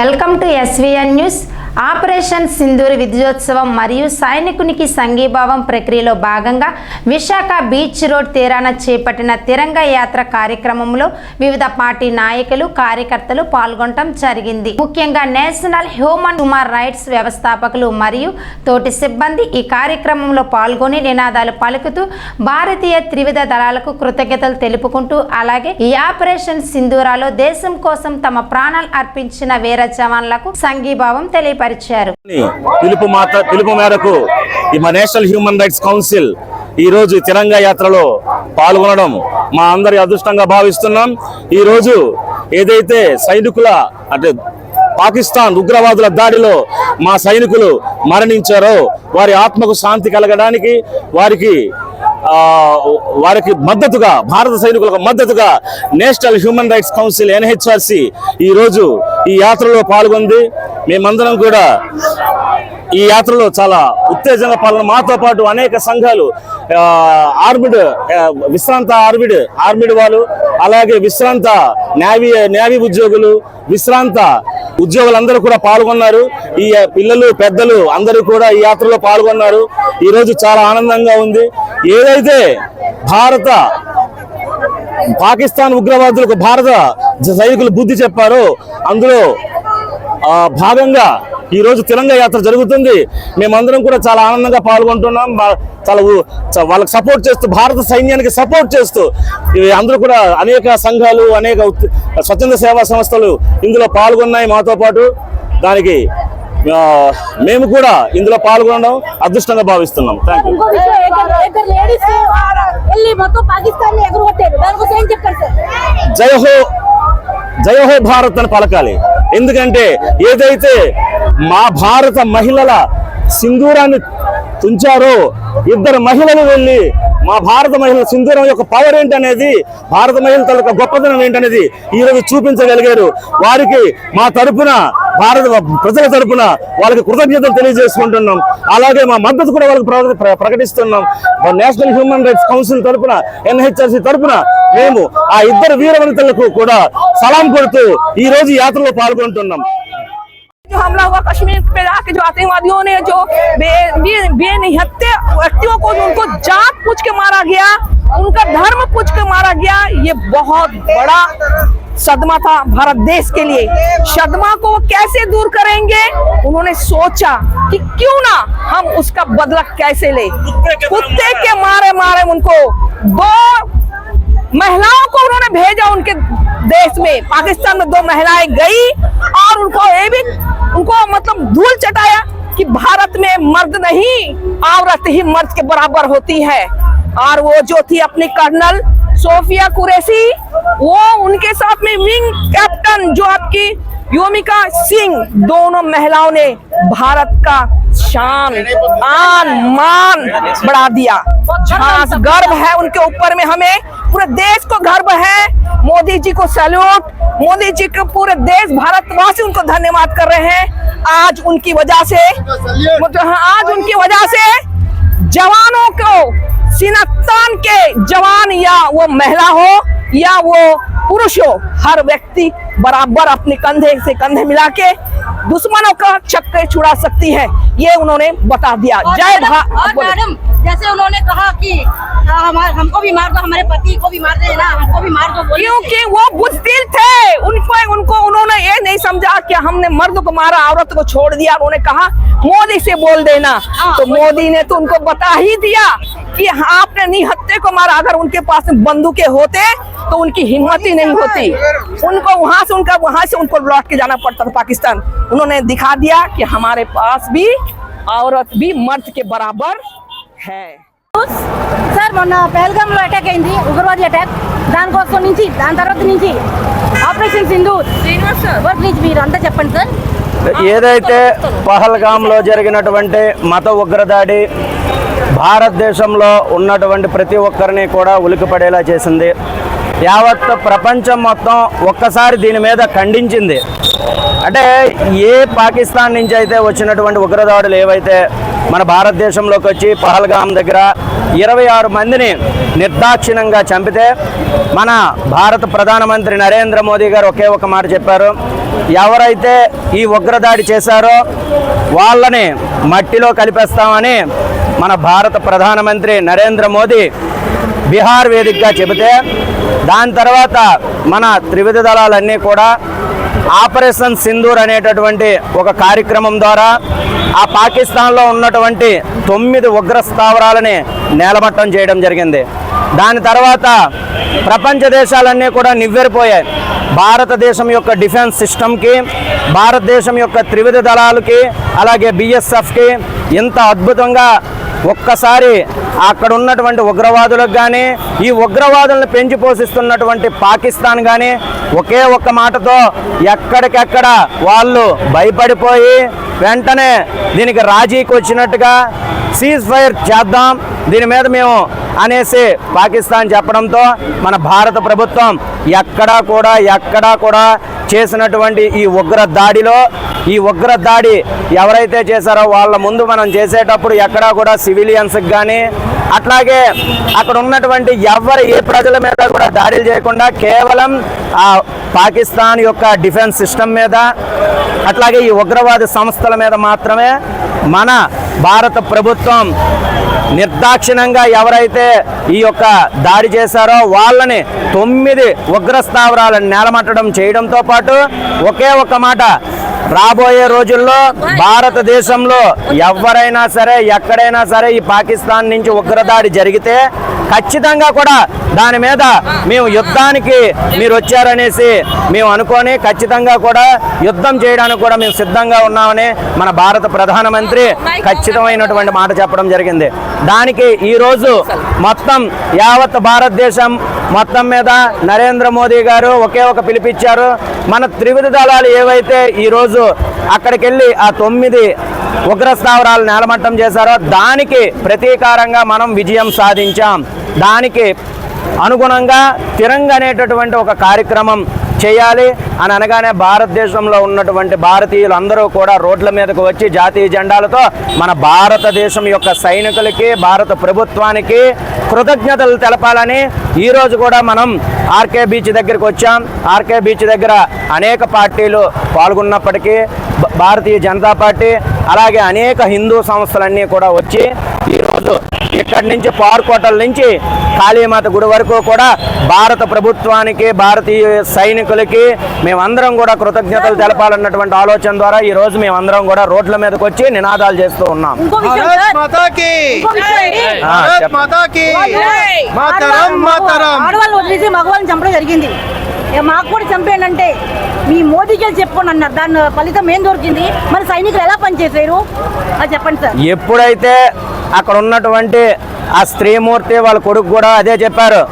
Welcome to SVN news. Operation Sindoor విజయోత్సవం మరియు సైనికునికి సంఘీభావం ప్రక్రియలో భాగంగా విశాఖ బీచ్ రోడ్ తీరాన చేపట్టిన తిరంగ యాత్ర కార్యక్రమంలో వివిధ పార్టీ నాయకులు కార్యకర్తలు పాల్గొనడం జరిగింది. ముఖ్యంగా నేషనల్ హ్యూమన్ హ్యూమన్ రైట్స్ వ్యవస్థాపకులు మరియు తోటి సిబ్బంది ఈ కార్యక్రమంలో పాల్గొని నినాదాలు పలుకుతూ భారతీయ త్రివిధ దళాలకు కృతజ్ఞతలు తెలుపుకుంటూ అలాగే ఈ ఆపరేషన్ సింధూరాలో దేశం కోసం తమ ప్రాణాలు అర్పించిన వీర జవాన్లకు సంఘీభావం తెలియపరిచారు పిలుపు మాత పిలుపు మేరకు ఈ మా నేషనల్ హ్యూమన్ రైట్స్ కౌన్సిల్ ఈ రోజు తిరంగా యాత్రలో పాల్గొనడం మా అందరి అదృష్టంగా భావిస్తున్నాం. ఈ రోజు ఏదైతే సైనికుల అంటే పాకిస్తాన్ ఉగ్రవాదుల దాడిలో మా సైనికులు మరణించారో వారి ఆత్మకు శాంతి కలగడానికి వారికి వారికి మద్దతుగా భారత సైనికులకు మద్దతుగా national human rights council NHRC ఈ రోజు ఈ యాత్రలో పాల్గొంది. మేమందరం కూడా ఈ యాత్రలో చాలా ఉత్తేజంగా పాల్గొన మాతో పాటు అనేక సంఘాలు ఆర్మిడ్ విశ్రాంత ఆర్మిడ్ ఆర్మిడ్ వాళ్ళు అలాగే విశ్రాంత నేవీ నేవీ ఉద్యోగులు విశ్రాంత ఉద్యోగులందరూ కూడా పాల్గొన్నారు. ఈ పిల్లలు పెద్దలు అందరూ కూడా ఈ యాత్రలో పాల్గొన్నారు. ఈరోజు చాలా ఆనందంగా ఉంది. ఏదైతే భారత పాకిస్తాన్ ఉగ్రవాదులకు భారత సైనికులు బుద్ధి చెప్పారో అందులో భాగంగా ఈ రోజు తిరంగ యాత్ర జరుగుతుంది. మేమందరం కూడా చాలా ఆనందంగా పాల్గొంటున్నాం. చాలా వాళ్ళకి సపోర్ట్ చేస్తూ భారత సైన్యానికి సపోర్ట్ చేస్తూ అందరూ కూడా అనేక సంఘాలు అనేక స్వచ్ఛంద సేవా సంస్థలు ఇందులో పాల్గొన్నాయి మాతో పాటు. దానికి మేము కూడా ఇందులో పాల్గొనడం అదృష్టంగా భావిస్తున్నాం. థ్యాంక్ యూ జయహో జయహో భారత్ అని పలకాలి. ఎందుకంటే ఏదైతే మా భారత మహిళల సింధూరాన్ని తుంచారో ఇద్దరు మహిళలు వెళ్ళి మా భారత మహిళల సింధూరం యొక్క పవర్ ఏంటనేది భారత మహిళల తలక గొప్పతనం ఏంటనేది ఈ రోజు చూపించగలిగారు. వారికి మా తరపున భారత ప్రజల తరపున వాళ్ళకి కృతజ్ఞతలు తెలియజేసుకుంటున్నాం అలాగే మా మద్దతు కూడా వాళ్ళకి ప్ర- ప్ర- ప్రకటిస్తున్నాం నేషనల్ హ్యూమన్ రైట్స్ కౌన్సిల్ తరపున ఎన్హెచ్ఆర్సీ తరపున మేము ఆ ఇద్దరు వీర వనితలకు కూడా సలాం కొడుతూ ఈ రోజు ఈ యాత్రలో పాల్గొంటున్నాం जो हमला हुआ कश्मीर पे आके जो आतंकवादियों ने जो बे, बे, बेनिहत्ते व्यक्तियों को उनको जात पूछ के मारा गया उनका धर्म पूछ के मारा गया ये बहुत बड़ा सदमा था भारत देश के लिए। सदमा को वो कैसे दूर करेंगे? उन्होंने सोचा कि क्यों ना हम उसका बदला कैसे ले। कुत्ते के मारे मारे उनको दो महिलाओं को उन्होंने भेजा उनके देश में। पाकिस्तान में दो महिलाएँ गई और उनको ये भी उनको मतलब धूल चटाया कि भारत में मर्द नहीं औरत ही मर्द के बराबर होती है। और वो जो थी अपनी कर्नल सोफिया कुरैशी वो उनके साथ में विंग कैप्टन जो आपकी योमिका सिंह दोनों महिलाओं ने भारत का शान आन मान बढ़ा दिया। हाँ गर्व है उनके ऊपर में हमें। पूरे देश को गर्व है। मोदी जी को सैल्यूट। मोदी जी को पूरे देश भारतवासी उनको धन्यवाद कर रहे हैं। आज उनकी वजह से मतलब आज उनकी वजह से जवानों को सीनातान के जवान या वो महिला हो या वो पुरुष हो हर व्यक्ति बराबर अपने कंधे से कंधे मिला के दुश्मनों का चक्कर छुड़ा सकती है। ये उन्होंने बता दिया। जय मैडम- मैडम जैसे उन्होंने कहा कि हमारे हमको भी मार दो हमारे पति को भी मार देना हमको भी मार दो क्योंकि वो बुजदिल थे उनको उनको उन्होंने ये नहीं समझा कि हमने मर्द को मारा औरत को छोड़ दिया उन्होंने कहा मोदी से बोल देना। हाँ, तो मोदी ने तो उनको बता ही दिया। कि आपने निहत्ते को मारा अगर उनके पास में बंदूकें होते तो उनकी हिम्मत ही नहीं होती उनको वहां से उनका वहां से उनको लौट के जाना पड़ता था पाकिस्तान उन्होंने दिखा दिया कि हमारे पास भी औरत भी मर्द के बराबर है సార్ మొన్న పెహల్గామ్ లో అటాక్ అయింది ఉగ్రవాది అటాక్ దానికోసం నుంచి దాని తర్వాత నుంచి ఆపరేషన్ సింధూర్ వర్క్ నుంచి మీరు అంతా చెప్పండి సార్ ఏదైతే పహల్గామ్లో జరిగినటువంటి మత ఉగ్రదాడి భారతదేశంలో ఉన్నటువంటి ప్రతి ఒక్కరిని కూడా ఉలికిపడేలా చేసింది. యావత్ ప్రపంచం మొత్తం ఒక్కసారి దీని మీద ఖండించింది. అంటే ఏ పాకిస్తాన్ నుంచి అయితే వచ్చినటువంటి ఉగ్రదాడులు ఏవైతే మన భారతదేశంలోకి వచ్చి పహల్గాం దగ్గర ఇరవై ఆరు మందిని నిర్దాక్షిణ్యంగా చంపితే మన భారత ప్రధానమంత్రి నరేంద్ర మోదీ గారు ఒకే ఒక మాట చెప్పారు. ఎవరైతే ఈ ఉగ్రదాడి చేశారో వాళ్ళని మట్టిలో కలిపేస్తామని మన భారత ప్రధానమంత్రి నరేంద్ర మోదీ బీహార్ వేదికగా చెబితే దాని తర్వాత మన త్రివిధ దళాలన్నీ కూడా ఆపరేషన్ సింధూర్ అనేటటువంటి ఒక కార్యక్రమం ద్వారా ఆ పాకిస్తాన్లో ఉన్నటువంటి తొమ్మిది ఉగ్ర స్థావరాలని నేలమట్టం చేయడం జరిగింది. దాని తర్వాత ప్రపంచ దేశాలన్నీ కూడా నివ్వెరిపోయాయి. భారతదేశం యొక్క డిఫెన్స్ సిస్టమ్కి భారతదేశం యొక్క త్రివిధ దళాలకి అలాగే బిఎస్ఎఫ్కి ఇంత అద్భుతంగా ఒక్కసారి అక్కడ ఉన్నటువంటి ఉగ్రవాదులకు కానీ ఈ ఉగ్రవాదులను పెంచి పోషిస్తున్నటువంటి పాకిస్తాన్ కానీ ఒకే ఒక్క మాటతో ఎక్కడికెక్కడ వాళ్ళు భయపడిపోయి వెంటనే దీనికి రాజీకి వచ్చినట్టుగా సీజ్ ఫైర్ చేద్దాం దీని మీద మేము అనేసి పాకిస్తాన్ చెప్పడంతో మన భారత ప్రభుత్వం ఎక్కడా కూడా ఎక్కడా కూడా చేసినటువంటి ఈ ఉగ్ర దాడిలో ఈ ఉగ్ర దాడి ఎవరైతే చేశారో వాళ్ళ ముందు మనం చేసేటప్పుడు ఎక్కడా కూడా సివిలియన్స్కి కానీ అట్లాగే అక్కడ ఉన్నటువంటి ఎవరు ఏ ప్రజల మీద కూడా దాడులు చేయకుండా కేవలం ఆ పాకిస్తాన్ యొక్క డిఫెన్స్ సిస్టమ్ మీద అట్లాగే ఈ ఉగ్రవాద సంస్థల మీద మాత్రమే మన భారత ప్రభుత్వం నిర్దాక్షిణంగా ఎవరైతే ఈ యొక్క దాడి చేశారో వాళ్ళని తొమ్మిది ఉగ్రస్థావరాలను నేలమట్టడం చేయడంతో పాటు ఒకే ఒక మాట. రాబోయే రోజుల్లో భారతదేశంలో ఎవరైనా సరే ఎక్కడైనా సరే ఈ పాకిస్తాన్ నుంచి ఉగ్రదాడి జరిగితే ఖచ్చితంగా కూడా దాని మీద మేము యుద్ధానికి మీరు వచ్చారనేసి మేము అనుకొని ఖచ్చితంగా కూడా యుద్ధం చేయడానికి కూడా మేము సిద్ధంగా ఉన్నామని మన భారత ప్రధానమంత్రి ఖచ్చితమైనటువంటి మాట చెప్పడం జరిగింది. దానికి ఈరోజు మొత్తం యావత్ భారతదేశం మొత్తం మీద నరేంద్ర మోదీ గారు ఒకే ఒక పిలిపిచ్చారు. మన త్రివిధ దళాలు ఏవైతే ఈరోజు అక్కడికి వెళ్ళి ఆ తొమ్మిది ఉగ్ర స్థావరాలు నేలమట్టం చేశారో దానికి ప్రతీకారంగా మనం విజయం సాధించాం. దానికి అనుగుణంగా తిరంగ్ అనేటటువంటి ఒక కార్యక్రమం చేయాలి అని అనగానే భారతదేశంలో ఉన్నటువంటి భారతీయులు అందరూ కూడా రోడ్ల మీదకు వచ్చి జాతీయ జెండాలతో మన భారతదేశం యొక్క సైనికులకి భారత ప్రభుత్వానికి కృతజ్ఞతలు తెలపాలని ఈరోజు కూడా మనం ఆర్కే బీచ్ దగ్గరికి వచ్చాం. ఆర్కే బీచ్ దగ్గర అనేక పార్టీలు పాల్గొన్నప్పటికీ భ- భారతీయ జనతా పార్టీ అలాగే అనేక హిందూ సంస్థలన్నీ కూడా వచ్చి ఈరోజు ఇక్కడి నుంచి పార్కోటల నుంచి కాళీమాత గుడి వరకు కూడా భారత ప్రభుత్వానికి భారతీయ సైనికులకి మేమందరం కూడా కృతజ్ఞతలు తెలపాలన్నటువంటి ఆలోచన ద్వారా ఈ రోజు మేమందరం కూడా రోడ్ల మీదకి వచ్చి నినాదాలు చేస్తూ ఉన్నాం. మగవాళ్ళని చంపడం జరిగింది. మాకు కూడా చంపేయండి మీ మోదీ గారు అన్నారు. దాని ఫలితం ఏం దొరికింది? మరి సైనికులు ఎలా పనిచేసారు అది చెప్పండి సార్. ఎప్పుడైతే అక్కడ ఉన్నటువంటి ఆ స్త్రీమూర్తి వాళ్ళ కొడుకు కూడా అదే చెప్పారు.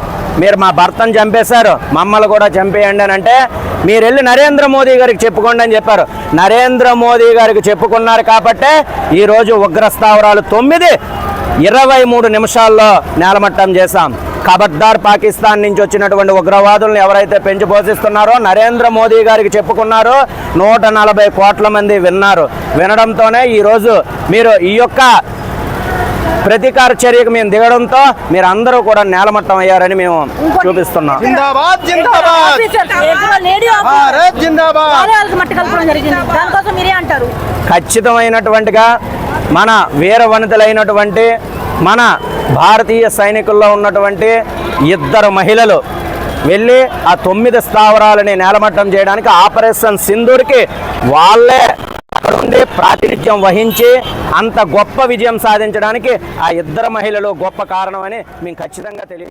మీరు మా భర్తను చంపేశారు మమ్మల్ని కూడా చంపేయండి అని అంటే మీరు వెళ్ళి నరేంద్ర మోదీ గారికి చెప్పుకోండి అని చెప్పారు. నరేంద్ర మోదీ గారికి చెప్పుకున్నారు కాబట్టే ఈరోజు ఉగ్రస్థావరాలు తొమ్మిది ఇరవై మూడు నిమిషాల్లో నేలమట్టం చేశాం. ఖబర్దార్ పాకిస్తాన్ నుంచి వచ్చినటువంటి ఉగ్రవాదులను ఎవరైతే పెంచి పోషిస్తున్నారో నరేంద్ర మోదీ గారికి చెప్పుకున్నారో నూట నలభై కోట్ల మంది విన్నారు. వినడంతోనే ఈరోజు మీరు ఈ యొక్క ప్రతీకార చర్యకు మేము దిగడంతో మీరు అందరూ కూడా నేలమట్టం అయ్యారని మేము చూపిస్తున్నాం. ఖచ్చితమైనటువంటిగా మన వీర వనితలైనటువంటి మన భారతీయ సైనికుల్లో ఉన్నటువంటి ఇద్దరు మహిళలు వెళ్ళి ఆ తొమ్మిది స్థావరాలని నేలమట్టం చేయడానికి ఆపరేషన్ సింధూర్కి వాళ్ళే అక్కడ ప్రాతినిధ్యం వహించి అంత గొప్ప విజయం సాధించడానికి ఆ ఇద్దరు మహిళలు గొప్ప కారణమని మేము ఖచ్చితంగా తెలియ